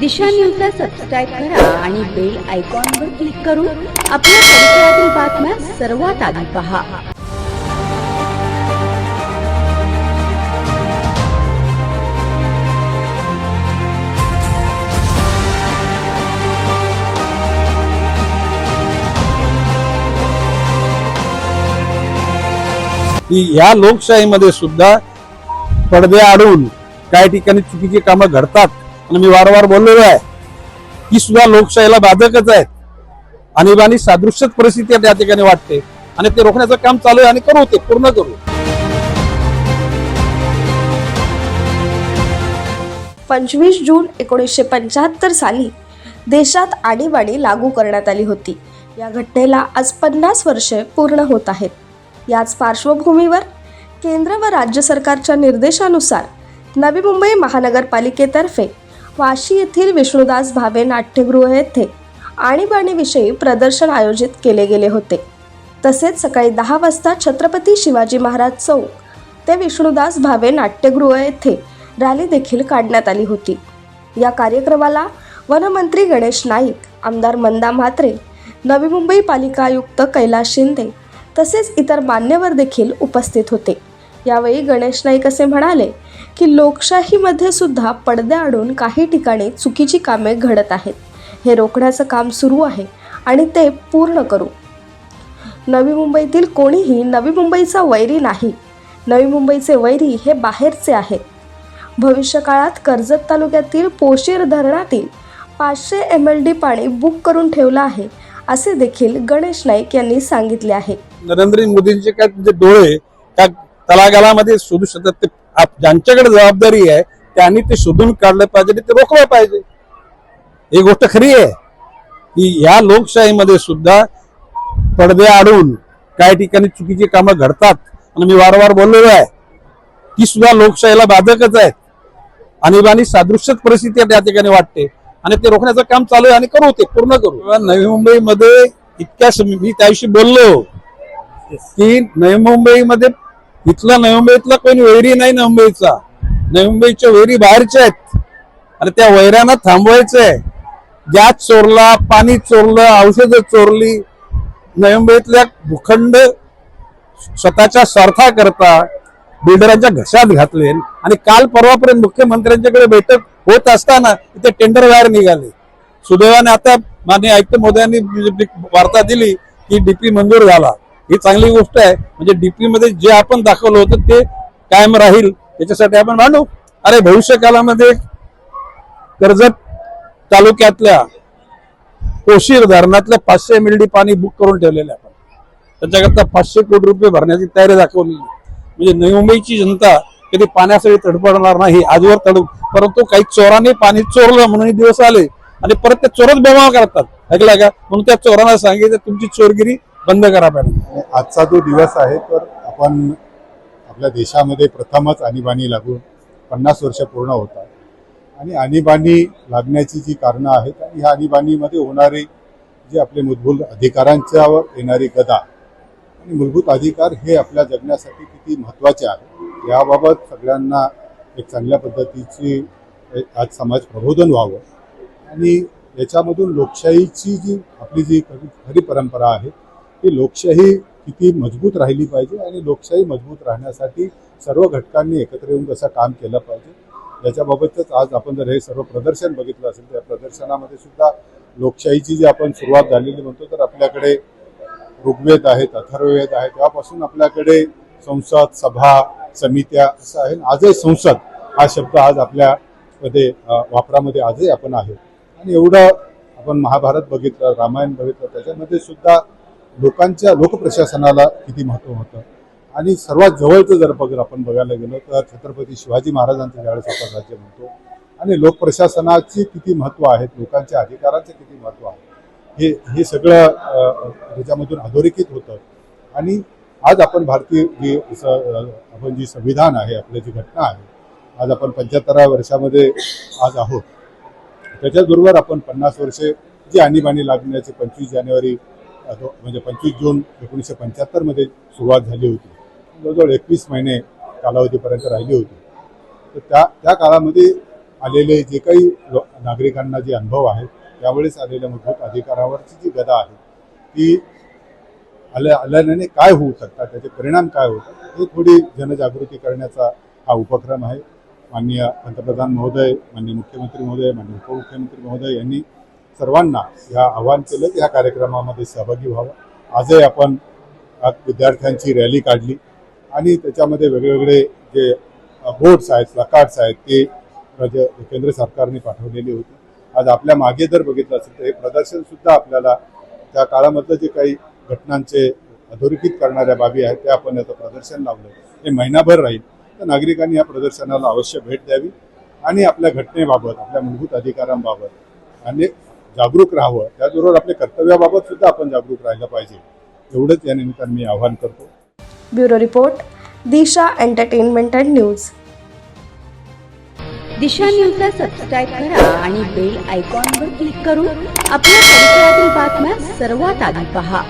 दिशा न्यूजला सबस्क्राईब करा आणि बेल आयकॉनवर क्लिक करून आपल्या परिसरातील बातम्या सर्वात आधी पहा. की या लोकशाहीमध्ये सुद्धा पडदे आडून काही ठिकाणी चुकीची कामं घडतात. आणि मी वारंवार बोललेलो आहे ही सुद्धा लोकशाहीला बाधकच आहेत. आणीबाणी सादृश्यच परिस्थिती त्या ठिकाणी वाटते. आणि ते रोखण्याचं काम चालू आहे आणि करू ते पूर्ण करू. पंचवीस जून एकोणीसशे पंच्याहत्तर साली देशात आणीबाणी लागू करण्यात आली होती. या घटनेला आज पन्नास वर्षे पूर्ण होत आहेत. याच पार्श्वभूमीवर केंद्र व राज्य सरकारच्या निर्देशानुसार नवी मुंबई महानगरपालिकेतर्फे वाशी येथील विष्णुदास भावे नाट्यगृह येथे आणीबाणीविषयी प्रदर्शन आयोजित केले गेले होते. तसेच सकाळी दहा वाजता छत्रपती शिवाजी महाराज चौक ते विष्णुदास भावे नाट्यगृह येथे रॅली देखील काढण्यात आली होती. या कार्यक्रमाला वनमंत्री गणेश नाईक आमदार मंदा म्हात्रे नवी मुंबई पालिका आयुक्त कैलास शिंदे तसेच इतर मान्यवर देखील उपस्थित होते. यावेळी गणेश नाईक असे म्हणाले की लोकशाहीमध्ये सुद्धा पडद्याआडून काही ठिकाणी चुकीची कामे घडत आहेत. हे रोखण्याचं काम सुरू आहे आणि ते पूर्ण करू. नवी मुंबईतील कोणीही नवी मुंबईचा वैरी नाही. नवी मुंबईचे वैरी हे बाहेरचे आहेत. भविष्यकाळात कर्जत तालुक्यातील पोशीर धरणातील पाचशे एम एल डी पाणी बुक करून ठेवलं आहे असे देखील गणेश नाईक यांनी सांगितले आहे. नरेंद्र मोदींचे काय म्हणजे डोळे त्या तलागालामध्ये शोधू शकतात. ते आप- ज्यांच्याकडे जबाबदारी आहे त्यांनी ते शोधून काढलं पाहिजे आणि ते रोखलं पाहिजे. ही गोष्ट खरी आहे. की या लोकशाहीमध्ये सुद्धा पडदे आडून काही ठिकाणी चुकीची कामं घडतात. आणि मी वारंवार बोललेलो आहे ती सुद्धा लोकशाहीला बाधकच आहेत. आणीबाणी सादृश्यच परिस्थिती त्या ठिकाणी वाटते. आणि ते रोखण्याचं काम चालू आहे आणि करू ते पूर्ण करू. नवी मुंबईमध्ये इतक्या मी त्याविषयी बोललो की नवी मुंबईमध्ये इथला नवी मुंबईतला कोणी वैरी नाही नवी मुंबईचा नवी मुंबईच्या वैरी बाहेरच्या आहेत. आणि त्या वैऱ्यांना थांबवायचंय. गॅस चोरला पाणी चोरलं औषधं चोरली नवी मुंबईतल्या भूखंड स्वतःच्या स्वार्थाकरता बिल्डरांच्या घशात घातले. आणि काल परवापर्यंत मुख्यमंत्र्यांच्याकडे बैठक होत असताना इथे टेंडर बाहेर निघाले. सुदैवाने आता माननीय आयुक्त मोदयांनी वार्ता दिली की डीपी मंजूर झाला. ही चांगली गोष्ट आहे. म्हणजे डीपी मध्ये जे आपण दाखवलं होतं ते कायम राहील. त्याच्यासाठी आपण मांडू अरे भविष्य कालामध्ये कर्जत तालुक्यातल्या कोशीर धरणातल्या पाचशे एम एल डी पाणी बुक करून ठेवलेलं आपण त्याच्याकरता पाचशे कोटी रुपये भरण्याची तयारी दाखवली म्हणजे नवी मुंबईची जनता कधी पाण्यासाठी तडपडणार नाही आजवर तड. परंतु काही चोरांनी पाणी चोरलं म्हणून हे दिवस आले. आणि परत ते चोरच बेमाव करतात. ऐकला का? म्हणून त्या चोरांना सांगितलं तुमची चोरगिरी बंद करा पाहिजे आजचा जो दिवस आहे तर आपण आपल्या देशामध्ये प्रथमच आणीबाणी लागून पन्नास वर्ष पूर्ण होतात. आणि आणीबाणी लागण्याची जी कारणं आहेत आणि ह्या आणीबाणीमध्ये होणारी जे आपले मूलभूत अधिकारांच्यावर येणारी गदा आणि मूलभूत अधिकार हे आपल्या जगण्यासाठी किती महत्त्वाचे आहे याबाबत सगळ्यांना एक चांगल्या पद्धतीची आज समाज प्रबोधन व्हावं. आणि याच्यामधून लोकशाहीची जी आपली जी खरी परंपरा आहे की लोकशाही किती मजबूत राहिली पाहिजे आणि लोकशाही मजबूत राहण्यासाठी सर्व घटकांनी एकत्र येऊन कसं काम केलं पाहिजे याच्याबाबतच आज आपण जर हे सर्व प्रदर्शन बघितलं असेल त्या प्रदर्शनामध्ये सुद्धा लोकशाहीची जी आपण सुरुवात झालेली म्हणतो तर आपल्याकडे ऋग्वेद आहेत अथर्ववेद आहे तेव्हापासून आपल्याकडे संसद सभा समित्या असं आहे. आजही संसद हा शब्द आज आपल्यामध्ये वापरामध्ये आजही आपण आहे. आणि एवढं आपण महाभारत बघितलं रामायण बघितलं त्याच्यामध्ये सुद्धा लोकांच्या लोकप्रशासनाला किती महत्त्व होतं? आणि सर्वात जवळचं जर बघ आपण बघायला गेलो तर छत्रपती शिवाजी महाराजांचं ज्यावेळेस आपण राज्य म्हणतो आणि लोकप्रशासनाची किती महत्त्व आहेत लोकांच्या अधिकारांचे किती महत्त्व आहे हे हे सगळं त्याच्यामधून अधोरेखित होतं. आणि आज आपण भारतीय जी आपण जी संविधान आहे आपली जी घटना आहे आज आपण पंच्याहत्तराव्या वर्षामध्ये आज आहोत. त्याच्याबरोबर आपण पन्नास वर्षे जी आणीबाणी लागण्याची पंचवीस जानेवारी म्हणजे पंचवीस जून एकोणीसशे पंच्याहत्तरमध्ये सुरुवात झाली होती. जवळजवळ एकवीस महिने कालावधीपर्यंत राहिली होती. तर त्या त्या काळामध्ये आलेले जे काही नागरिकांना जे अनुभव आहेत त्यावेळेस आलेल्या मूलभूत अधिकारावरची जी गदा आहे ती आल्या आल्याने काय होऊ शकतात त्याचे परिणाम काय होतात हे थोडी जनजागृती करण्याचा हा उपक्रम आहे. माननीय पंतप्रधान महोदय माननीय मुख्यमंत्री महोदय माननीय उपमुख्यमंत्री महोदय यांनी सर्वांना या आवाहन केलं की ह्या कार्यक्रमामध्ये सहभागी व्हावं. आजही आपण विद्यार्थ्यांची रॅली काढली आणि त्याच्यामध्ये वेगवेगळे जे बोर्ड्स आहेत प्लकार्ड्स आहेत ते राज्य केंद्र सरकारने पाठवलेली होती. आज आपल्या मागे जर बघितलं असेल तर हे प्रदर्शन सुद्धा आपल्याला त्या काळामधलं जे काही घटनांचे अधोरेखित करणाऱ्या बाबी आहेत त्या आपण याचं प्रदर्शन लावलं. हे महिनाभर राहील. तर नागरिकांनी या प्रदर्शनाला अवश्य भेट द्यावी आणि आपल्या घटनेबाबत आपल्या मूलभूत अधिकारांबाबत आणि जागरूक राहावं. त्याचबरोबर आपल्या कर्तव्याबाबत सुद्धा आपण जागरूक राहिलं पाहिजे. एवढंच या निमित्तानं मी आवाहन करतो. Bureau report Disha entertainment and news. Disha न्यूजला सबस्क्राईब करा आणि बेल आयकॉनवर क्लिक करून आपल्या परिसरातील बातम्या सर्वात आधी पहा.